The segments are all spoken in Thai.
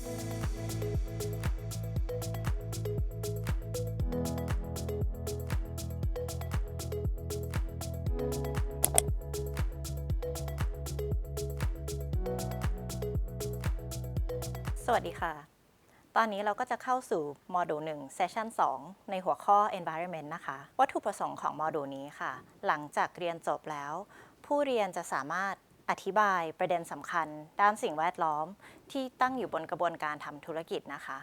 สวัสดีค่ะ ตอนนี้เราก็จะเข้าสู่โมดูล1 Session 2ในหัวข้อ Environment นะคะ วัตถุประสงค์ของโมดูลนี้ค่ะ หลังจากเรียนจบแล้ว ผู้เรียนจะสามารถ อธิบายประเด็นสำคัญ ด้านสิ่งแวดล้อมที่ตั้งอยู่บนกระบวนการทำธุรกิจนะคะ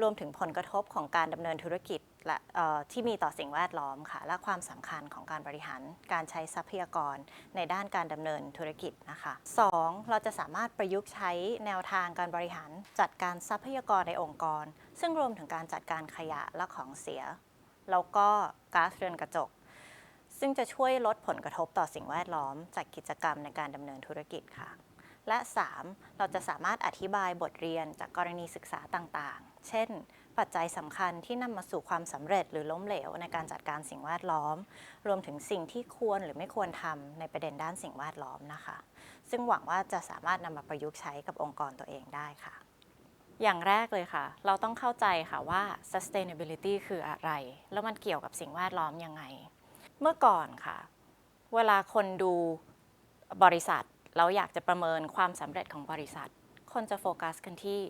รวมถึงผลกระทบของการดำเนินธุรกิจและที่มีต่อสิ่งแวดล้อมค่ะ และความสำคัญของการบริหารการใช้ทรัพยากรในด้านการดำเนินธุรกิจนะคะ 2. เราจะสามารถประยุกต์ใช้แนวทางการบริหารจัดการทรัพยากรในองค์กร ซึ่งรวมถึงการจัดการขยะและของเสีย แล้วก็ก๊าซเรือนกระจก ซึ่งจะช่วยลดผลกระทบต่อสิ่งแวดล้อม จากกิจกรรมในการดำเนินธุรกิจค่ะ และ 3. เราจะสามารถอธิบายบทเรียนจากกรณีศึกษาต่างๆ เช่น ปัจจัยสำคัญที่นำมาสู่ความสำเร็จหรือล้มเหลวในการจัดการสิ่งแวดล้อม รวมถึงสิ่งที่ควรหรือไม่ควรทำในประเด็นด้านสิ่งแวดล้อมนะคะ ซึ่งหวังว่าจะสามารถนำมาประยุกต์ใช้กับองค์กรตัวเองได้ค่ะอย่างแรกเลยค่ะ เราต้องเข้าใจค่ะว่า sustainability คืออะไร แล้วมันเกี่ยวกับสิ่งแวดล้อมยังไง เมื่อก่อนค่ะ เวลาคนดูบริษัทแล้วอยากจะประเมินความสำเร็จของบริษัท คนจะโฟกัสกันที่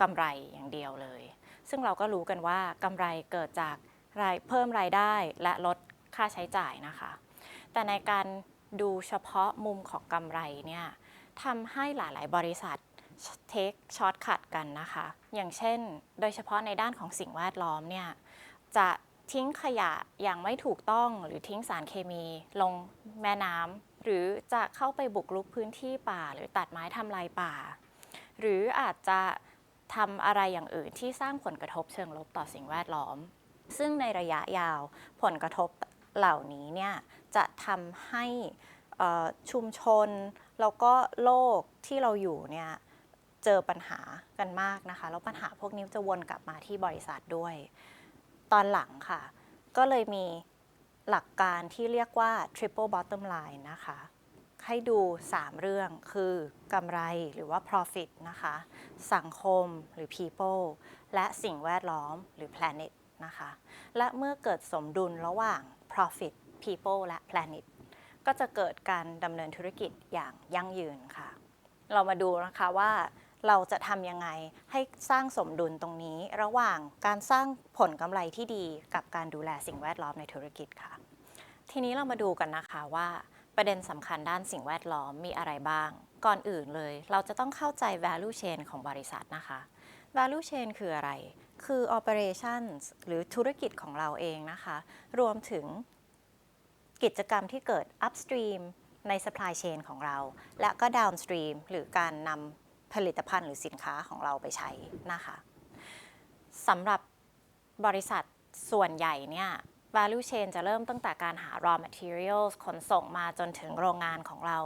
กำไรอย่างเดียวเลย ซึ่งเราก็รู้กันว่ากำไรเกิดจากรายเพิ่มรายได้และลดค่าใช้จ่ายนะคะ แต่ในการดูเฉพาะมุมของกำไรเนี่ยทำให้หลาย ๆ บริษัทเทคช็อตคัดกันนะคะ อย่างเช่น โดยเฉพาะในด้านของสิ่งแวดล้อมเนี่ยจะ ทิ้งขยะอย่างไม่ถูกต้องหรือทิ้งสารเคมีลงแม่น้ำหรือจะเข้าไปบุกรุกพื้นที่ป่า หรือตัดไม้ทำลายป่า หรืออาจจะทำอะไรอย่างอื่นที่สร้างผลกระทบเชิงลบต่อสิ่งแวดล้อม ซึ่งในระยะยาวผลกระทบเหล่านี้เนี่ยจะทำให้ชุมชนแล้วก็โลกที่เราอยู่เนี่ยเจอปัญหากันมากนะคะ แล้วปัญหาพวกนี้จะวนกลับมาที่บริษัทด้วย ตอนหลังค่ะ ก็เลยมีหลักการที่เรียกว่า triple bottom line นะคะ ให้ดู 3 เรื่องคือกำไรหรือว่า profit นะคะ สังคมหรือ people และสิ่งแวดล้อมหรือ planet นะคะ และเมื่อเกิดสมดุลระหว่าง profit people และ planet ก็จะเกิดการดำเนินธุรกิจอย่างยั่งยืนค่ะ เรามาดูนะคะว่า เราจะทำยังไงให้สร้างสมดุลตรงนี้ ระหว่างการสร้างผลกำไรที่ดีกับการดูแลสิ่งแวดล้อมในธุรกิจค่ะ ทีนี้เรามาดูกันนะคะว่า ประเด็นสำคัญด้านสิ่งแวดล้อมมีอะไรบ้าง ก่อนอื่นเลย เราจะต้องเข้าใจ value chain ของบริษัทนะคะ value chain คืออะไร คือ operations หรือธุรกิจของเราเองนะคะ รวมถึงกิจกรรมที่เกิด upstream ใน supply chain ของเรา และก็ downstream หรือการนำ ผลิตภัณฑ์หรือสินค้าของเราไปใช้นะคะสำหรับบริษัทส่วนใหญ่เนี่ย value chain จะเริ่มตั้งแต่การหา raw materials ขนส่งมาจนถึงโรงงานของเรา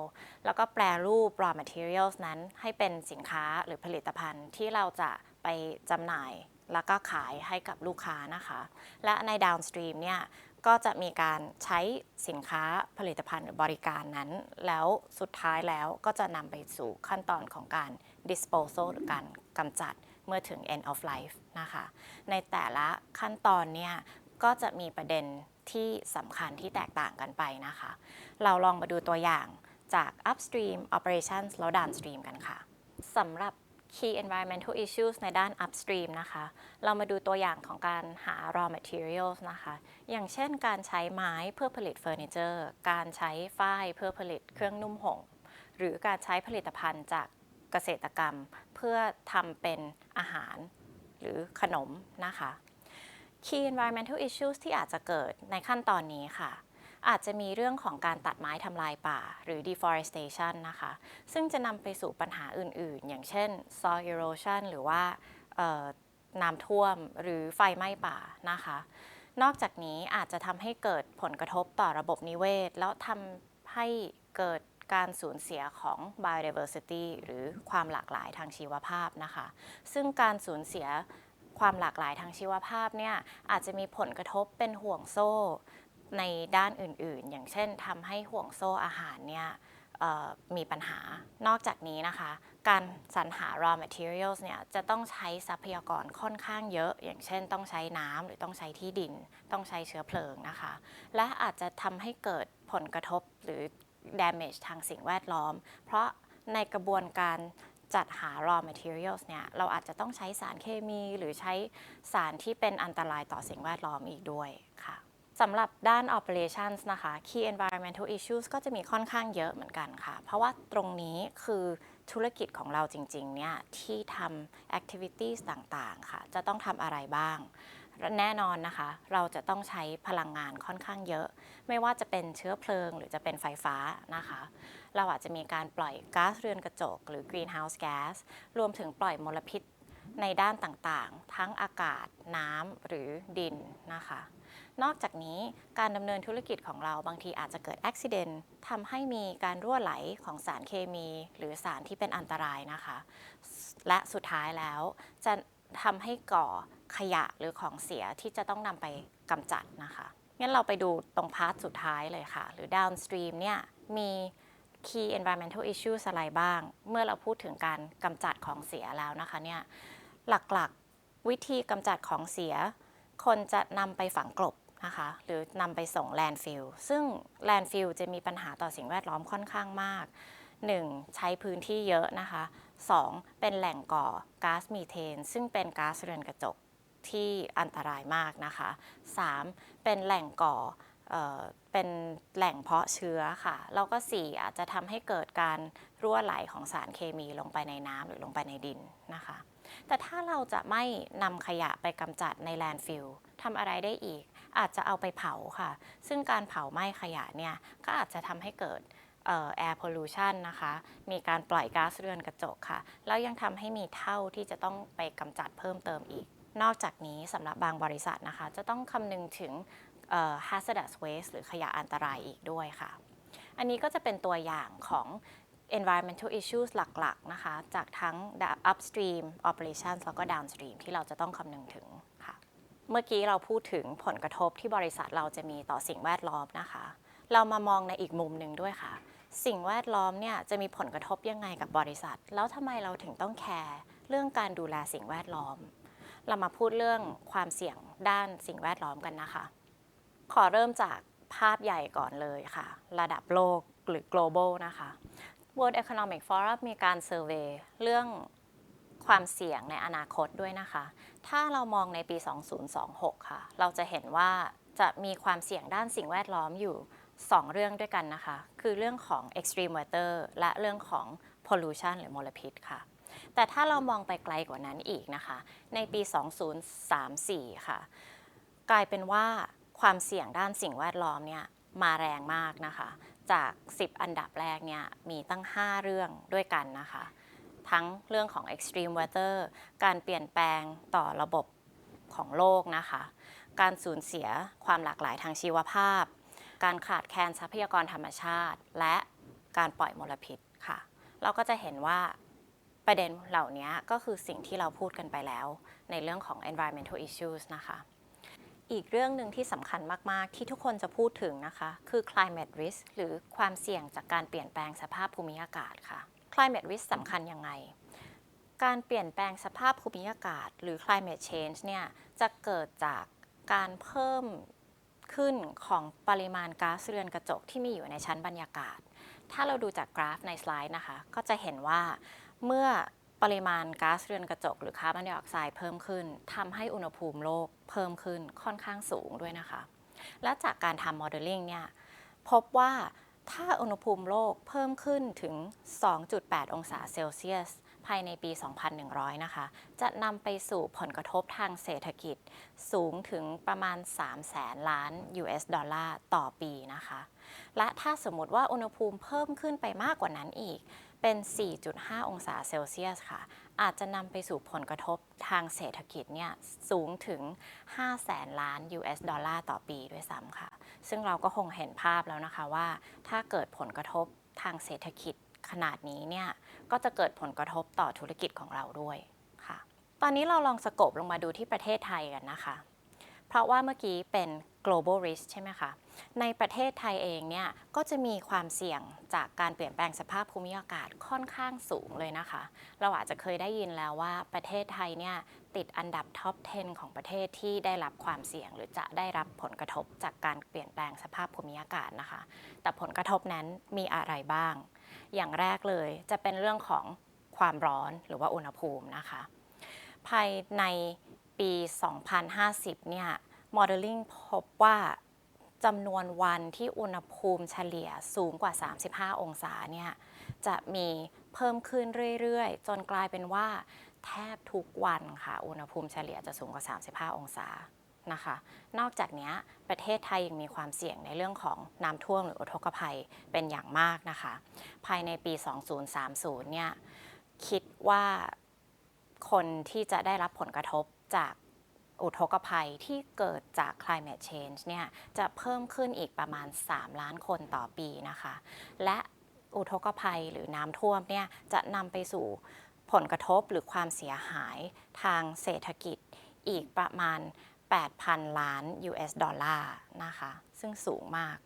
แล้วก็แปรรูป raw materials นั้นให้เป็นสินค้าหรือผลิตภัณฑ์ที่เราจะไปจำหน่ายแล้วก็ขายให้กับลูกค้านะคะ และใน downstream เนี่ย ก็จะมีการใช้สินค้าผลิตภัณฑ์หรือบริการนั้น แล้วสุดท้ายแล้วก็จะนำไปสู่ขั้นตอนของการ disposal หรือการกำจัดเมื่อถึง end of life นะคะ ในแต่ละขั้นตอนเนี่ยก็จะมีประเด็นที่สำคัญที่แตกต่างกันไปนะคะ เราลองมาดูตัวอย่างจาก upstream operations แล้ว downstream กันค่ะสำหรับ key environmental issues ในด้าน upstream นะคะ เรามาดูตัวอย่างของการหา raw materials นะคะ อย่างเช่นการใช้ไม้เพื่อผลิตเฟอร์นิเจอร์ การใช้ฝ้ายเพื่อผลิตเครื่องนุ่มห่ม หรือการใช้ผลิตภัณฑ์จาก กษตรกรรม เพื่อทำเป็นอาหารหรือขนมนะคะ Key environmental issues ที่อาจจะเกิดในขั้นตอนนี้ค่ะ อาจจะมีเรื่องของการตัดไม้ทำลายป่า หรือ deforestation นะคะ ซึ่งจะนำไปสู่ปัญหาอื่นๆ อย่างเช่น soil erosion หรือว่าน้ำท่วมหรือไฟไหม้ป่านะคะ นอกจากนี้อาจจะทำให้เกิดผลกระทบต่อระบบนิเวศ แล้วทำให้เกิด การสูญเสียของ biodiversity หรือความหลากหลายทางชีวภาพนะคะ ซึ่งการสูญเสียความหลากหลายทางชีวภาพเนี่ยอาจจะมีผลกระทบเป็นห่วงโซ่ในด้านอื่นๆ อย่างเช่นทำให้ห่วงโซ่อาหารเนี่ยมีปัญหา นอกจากนี้นะคะ การสรรหา raw materials เนี่ยจะต้องใช้ทรัพยากรค่อนข้างเยอะ อย่างเช่น ต้องใช้น้ำหรือต้องใช้ที่ดิน ต้องใช้เชื้อเพลิงนะคะ และอาจจะทำให้เกิดผลกระทบหรือ damage ทางสิ่งแวดล้อม เพราะในกระบวนการจัดหา raw materials เนี่ยเราอาจจะต้องใช้สารเคมีหรือใช้สารที่เป็นอันตรายต่อสิ่งแวดล้อมอีกด้วยค่ะสำหรับด้าน operations นะคะ key environmental issues ก็จะมีค่อนข้างเยอะเหมือนกันค่ะ เพราะว่าตรงนี้คือธุรกิจของเราจริงๆเนี่ยที่ทำ activities ต่างๆ ค่ะ จะต้องทำอะไรบ้าง แน่นอนนะคะ เราจะต้องใช้พลังงานค่อนข้างเยอะ ไม่ว่าจะเป็นเชื้อเพลิงหรือจะเป็นไฟฟ้านะคะ เราอาจจะมีการปล่อยก๊าซเรือนกระจก หรือ greenhouse gas รวมถึงปล่อยมลพิษในด้านต่างๆ ทั้งอากาศ น้ำหรือดินนะคะ นอกจากนี้การดำเนินธุรกิจของเราบางทีอาจจะเกิดอุบิเหตุทำให้มีการรั่วไหลของสารเคมี หรือสารที่เป็นอันตรายนะคะ และสุดท้ายแล้วจะทำให้ก่อ ขยะหรือของเสียที่จะต้องนำไปกำจัดนะคะงั้นเราไปดูตรงพาร์ทสุดท้ายเลยค่ะ หรือ downstream เนี่ยมี key environmental issues อะไรบ้าง เมื่อเราพูดถึงการกำจัดของเสียแล้วนะคะเนี่ยหลักๆวิธีกำจัดของเสีย คนจะนำไปฝังกลบนะคะหรือนำไปส่งแลนฟิลซึ่งแลนฟิลจะมีปัญหาต่อสิ่งแวดล้อมค่อนข้างมาก 1. ใช้พื้นที่เยอะนะคะ 2. เป็นแหล่งก่อก๊าซมีเทน ซึ่งเป็นก๊าซเรือนกระจก ที่อันตรายมากนะคะ 3. เป็นแหล่งก่อเป็นแหล่งเพาะเชื้อค่ะ แล้วก็ 4 อาจจะทำให้เกิดการรั่วไหลของสารเคมีลงไปในน้ำหรือลงไปในดินนะคะ แต่ถ้าเราจะไม่นำขยะไปกำจัดในแลนด์ฟิลทำอะไรได้อีก อาจจะเอาไปเผาค่ะ ซึ่งการเผาไหม้ขยะเนี่ย ก็อาจจะทำให้เกิดเอ่อ air pollution นะคะ มีการปล่อยก๊าซเรือนกระจกค่ะ แล้วยังทำให้มีเท่าที่จะต้องไปกำจัดเพิ่มเติมอีก นอกจากนี้สำหรับบางบริษัทนะคะ จะต้องคำนึงถึง hazardous waste หรือขยะอันตรายอีกด้วยค่ะ อันนี้ก็จะเป็นตัวอย่างของ environmental issues หลักๆ นะคะ จากทั้ง upstream operations แล้วก็ downstream ที่เราจะต้องคำนึงถึงค่ะ เมื่อกี้เราพูดถึงผลกระทบที่บริษัทเราจะมีต่อสิ่งแวดล้อมนะคะ เรามามองในอีกมุมหนึ่งด้วยค่ะ สิ่งแวดล้อมเนี่ยจะมีผลกระทบยังไงกับบริษัท แล้วทำไมเราถึงต้องแคร์เรื่องการดูแลสิ่งแวดล้อม เรามาพูดเรื่องความเสี่ยงด้านสิ่งแวดล้อมกันนะคะ ขอเริ่มจากภาพใหญ่ก่อนเลยค่ะ ระดับโลกหรือ global นะคะ World Economic Forum มีการเซอร์เวยเรื่องความเสี่ยงในอนาคตด้วยนะคะ ถ้าเรามองในปี 2026 ค่ะ เราจะเห็นว่าจะมีความเสี่ยงด้านสิ่งแวดล้อมอยู่ 2 เรื่องด้วยกันนะคะ คือเรื่องของ extreme weather และเรื่องของ pollution หรือมลพิษค่ะ แต่ถ้าเรามองไปไกลกว่านั้นอีกนะคะ ในปี 2034 ค่ะ กลายเป็นว่าความเสี่ยงด้านสิ่งแวดล้อมเนี่ยมาแรงมากนะคะ จาก 10 อันดับแรกเนี่ยมีตั้ง 5 เรื่องด้วยกันนะคะ ทั้งเรื่องของ extreme weather การเปลี่ยนแปลงต่อระบบของโลกนะคะ การสูญเสียความหลากหลายทางชีวภาพ การขาดแคลนทรัพยากรธรรมชาติ และการปล่อยมลพิษค่ะ เราก็จะเห็นว่า ประเด็นเหล่านี้ก็คือสิ่งที่เราพูดกันไปแล้ว ในเรื่องของ environmental issues นะคะ อีกเรื่องหนึ่งที่สำคัญมาก ๆ ที่ทุกคนจะพูดถึงนะคะ คือ climate risk หรือความเสี่ยงจากการเปลี่ยนแปลงสภาพภูมิอากาศค่ะ climate risk สำคัญยังไง การเปลี่ยนแปลงสภาพภูมิอากาศ หรือ climate change เนี่ยจะเกิดจากการเพิ่มขึ้นของปริมาณก๊าซเรือนกระจกที่มีอยู่ในชั้นบรรยากาศ ถ้าเราดูจากกราฟในสไลด์นะคะ ก็จะเห็นว่า เมื่อปริมาณก๊าซเรือนกระจก หรือคาร์บอนไดออกไซด์เพิ่มขึ้นทำให้อุณหภูมิโลกเพิ่มขึ้นค่อนข้างสูงด้วยนะคะ และจากการทำโมเดลลิ่งเนี่ยพบว่าถ้าอุณหภูมิโลกเพิ่มขึ้นถึง 2.8 องศาเซลเซียส ภายในปี 2100 นะคะ จะนำไปสู่ผลกระทบทางเศรษฐกิจ สูงถึงประมาณ 3 แสนล้าน US ดอลลาร์ต่อปีนะคะ และถ้าสมมติว่าอุณหภูมิเพิ่มขึ้นไปมากกว่านั้นอีก เป็น 4.5 องศาเซลเซียสค่ะ อาจจะนำไปสู่ผลกระทบทางเศรษฐกิจเนี่ยสูงถึง 5 แสนล้าน US ดอลลาร์ต่อปีด้วยซ้ำค่ะ ซึ่งเราก็คงเห็นภาพแล้วนะคะว่า ถ้าเกิดผลกระทบทางเศรษฐกิจขนาดนี้เนี่ยก็จะเกิดผลกระทบต่อธุรกิจของเราด้วยค่ะ ตอนนี้เราลองสกบลงมาดูที่ประเทศไทยกันนะคะ เพราะว่าเมื่อกี้เป็น global risk ใช่ไหมคะ ในประเทศไทยเองเนี่ยก็จะมีความเสี่ยงจากการเปลี่ยนแปลงสภาพภูมิอากาศค่อนข้างสูงเลยนะคะ เราอาจจะเคยได้ยินแล้วว่าประเทศไทยเนี่ยติดอันดับท็อป 10 ของประเทศที่ได้รับความเสี่ยง หรือจะได้รับผลกระทบจากการเปลี่ยนแปลงสภาพภูมิอากาศนะคะ แต่ผลกระทบนั้นมีอะไรบ้าง อย่างแรกเลยจะเป็นเรื่องของความร้อนหรือว่าอุณหภูมินะคะ ภายในปี 2050 เนี่ยโมเดลลิ่งพบว่า จำนวนวันที่อุณหภูมิเฉลี่ยสูงกว่า 35 องศาเนี่ยจะมีเพิ่มขึ้นเรื่อยๆ จนกลายเป็นว่า แทบทุกวันค่ะ อุณหภูมิเฉลี่ยจะสูงกว่า 35 องศานะคะ นอกจากนี้ประเทศไทยยังมีความเสี่ยงในเรื่องของน้ำท่วมหรืออุทกภัยเป็นอย่างมากนะคะ ภายในปี 2030 เนี่ยคิดว่าคนที่จะได้รับผลกระทบจาก อุทกภัยที่เกิดจาก climate change เนี่ยจะเพิ่มขึ้นอีกประมาณ 3 ล้านคนต่อปีนะคะ และอุทกภัยหรือน้ำท่วมเนี่ยจะนำไปสู่ผลกระทบหรือความเสียหายทางเศรษฐกิจอีกประมาณ 8,000 ล้าน US ดอลลาร์นะคะ ซึ่งสูงมาก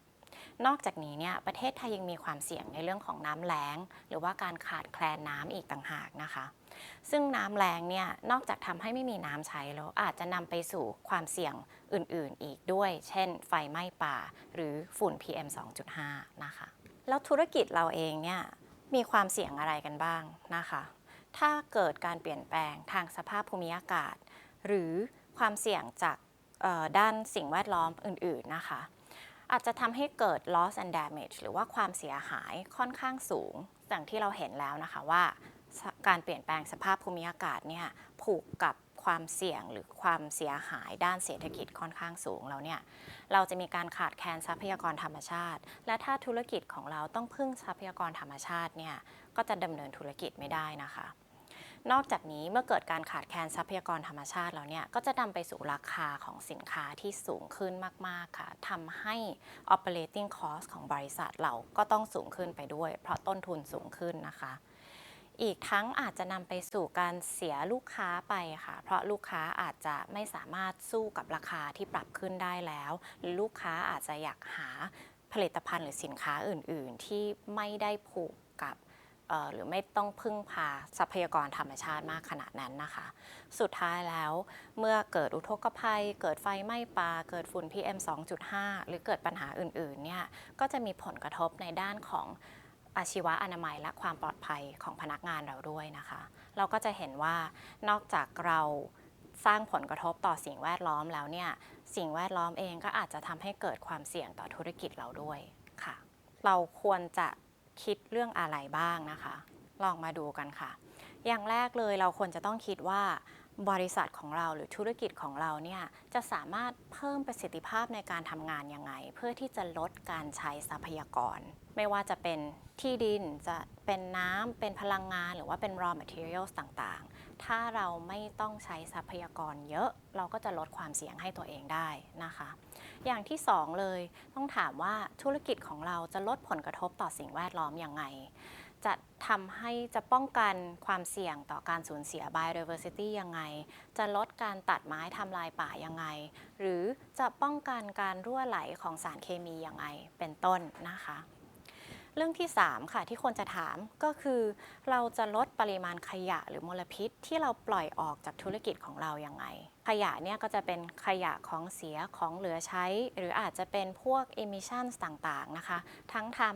นอกจากนี้เนี่ยประเทศไทยยังมีความเสี่ยงในเรื่องของน้ำแล้ง หรือว่าการขาดแคลนน้ำอีกต่างหากนะคะ ซึ่งน้ำแล้งเนี่ยนอกจากทำให้ไม่มีน้ำใช้แล้วอาจจะนำไปสู่ความเสี่ยงอื่นๆ อีกด้วย เช่น ไฟไหม้ป่า หรือฝุ่น PM 2.5 นะคะ แล้วธุรกิจเราเองเนี่ยมีความเสี่ยงอะไรกันบ้างนะคะ ถ้าเกิดการเปลี่ยนแปลงทางสภาพภูมิอากาศ หรือความเสี่ยงจากด้านสิ่งแวดล้อมอื่น ๆ นะคะ อาจจะทำให้เกิด loss and damage หรือว่าความเสียหายค่อนข้างสูงอย่างที่เราเห็นแล้วนะคะว่า การเปลี่ยนแปลงสภาพภูมิอากาศเนี่ยผูกกับความเสี่ยงหรือความเสียหายด้านเศรษฐกิจค่อนข้างสูงแล้วเนี่ยเราจะมีการขาดแคลนทรัพยากรธรรมชาติ และถ้าธุรกิจของเราต้องพึ่งทรัพยากรธรรมชาติเนี่ยก็จะดำเนินธุรกิจไม่ได้นะคะ นอกจากนี้เมื่อเกิดการขาดแคลนทรัพยากรธรรมชาติแล้วเนี่ยก็จะนำไปสู่ราคาของสินค้าที่สูงขึ้นมาก ๆ ค่ะทำให้ operating cost ของบริษัทเราก็ต้องสูงขึ้นไปด้วย เพราะต้นทุนสูงขึ้นนะคะ อีกทั้งอาจจะนำไปสู่การเสียลูกค้าไปค่ะ เพราะลูกค้าอาจจะไม่สามารถสู้กับราคาที่ปรับขึ้นได้แล้วหรือลูกค้าอาจจะอยากหาผลิตภัณฑ์หรือสินค้าอื่น ๆ ที่ไม่ได้ผูกกับ หรือไม่ต้องพึ่งพาทรัพยากรธรรมชาติมากขนาดนั้นนะคะ สุดท้ายแล้วเมื่อเกิดอุทกภัย เกิดไฟไหม้ป่าเกิดฝุ่น PM 2.5 หรือเกิดปัญหาอื่นๆเนี่ยก็จะมีผลกระทบในด้านของอาชีวะอนามัยและความปลอดภัยของพนักงานเราด้วยนะคะ เราก็จะเห็นว่านอกจากเราสร้างผลกระทบต่อสิ่งแวดล้อมแล้วเนี่ยสิ่งแวดล้อมเองก็อาจจะทำให้เกิดความเสี่ยงต่อธุรกิจเราด้วยค่ะ เราควรจะ คิดเรื่องอะไรบ้างนะคะ ลองมาดูกันค่ะ อย่างแรกเลยเราควรจะต้องคิดว่าบริษัทของเราหรือธุรกิจของเราเนี่ยจะสามารถเพิ่มประสิทธิภาพในการทำงานยังไง เพื่อที่จะลดการใช้ทรัพยากร ไม่ว่าจะเป็นที่ดินจะเป็นน้ำเป็นพลังงาน หรือว่าเป็น raw materials ต่างๆ ถ้าเราไม่ต้องใช้ทรัพยากรเยอะ เราก็จะลดความเสี่ยงให้ตัวเองได้นะคะ อย่างที่สองเลย ต้องถามว่าธุรกิจของเราจะลดผลกระทบต่อสิ่งแวดล้อมอยังไง จะทำให้จะป้องกันความเสี่ยงต่อการสูญเสีย biodiversity ยังไง จะลดการตัดไม้ทำลายป่ายังไง หรือจะป้องกันการรั่วไหลของสารเคมียังไง เป็นต้นนะคะเรื่องที่ 3 ค่ะที่ควรจะถามก็คือ เราจะลดปริมาณขยะหรือมลพิษที่เราปล่อยออกจากธุรกิจของเรายังไง ยะเนี่ยก็จะเป็นขยะของเสียของเหลือใช้ หรืออาจจะเป็นพวก emissions ต่างๆนะคะ ทั้งทาง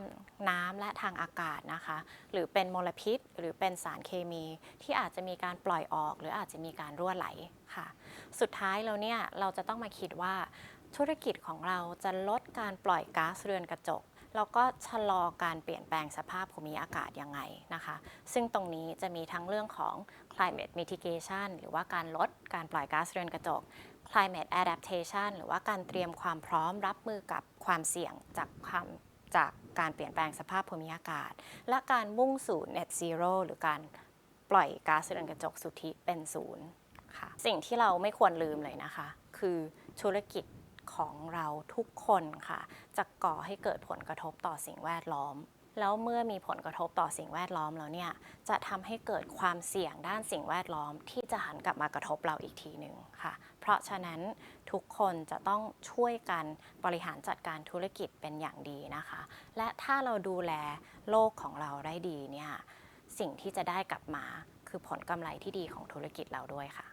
น้ำและทางอากาศนะคะ หรือเป็นมลพิษ หรือเป็นสารเคมี ที่อาจจะมีการปล่อยออก หรืออาจจะมีการรั่วไหลค่ะ สุดท้ายแล้วเนี่ยเราจะต้องมาคิดว่า ธุรกิจของเราจะลดการปล่อยก๊าซเรือนกระจกแล้วก็ชะลอการเปลี่ยนแปลงสภาพภูมิอากาศยังไงนะคะ ซึ่งตรงนี้จะมีทั้งเรื่องของ climate mitigation หรือว่าการลด การปล่อยก๊าซเรือนกระจก climate adaptation หรือว่าการเตรียมความพร้อมรับมือกับความเสี่ยงจากความจากการเปลี่ยนแปลงสภาพภูมิอากาศ และการมุ่งสู่ net zero หรือการปล่อยก๊าซเรือนกระจกสุทธิเป็นศูนย์ค่ะสิ่งที่เราไม่ควรลืมเลยนะคะ คือธุรกิจของเราทุกคนค่ะ จะก่อให้เกิดผลกระทบต่อสิ่งแวดล้อม แล้วเมื่อมีผลกระทบต่อสิ่งแวดล้อมแล้วเนี่ยจะทำให้เกิดความเสี่ยงด้านสิ่งแวดล้อม ที่จะหันกลับมากระทบเราอีกทีหนึ่งค่ะ เพราะฉะนั้นทุกคนจะต้องช่วยกันบริหารจัดการธุรกิจเป็นอย่างดีนะคะ และถ้าเราดูแลโลกของเราได้ดีเนี่ยสิ่งที่จะได้กลับมาคือผลกำไรที่ดีของธุรกิจเราด้วยค่ะ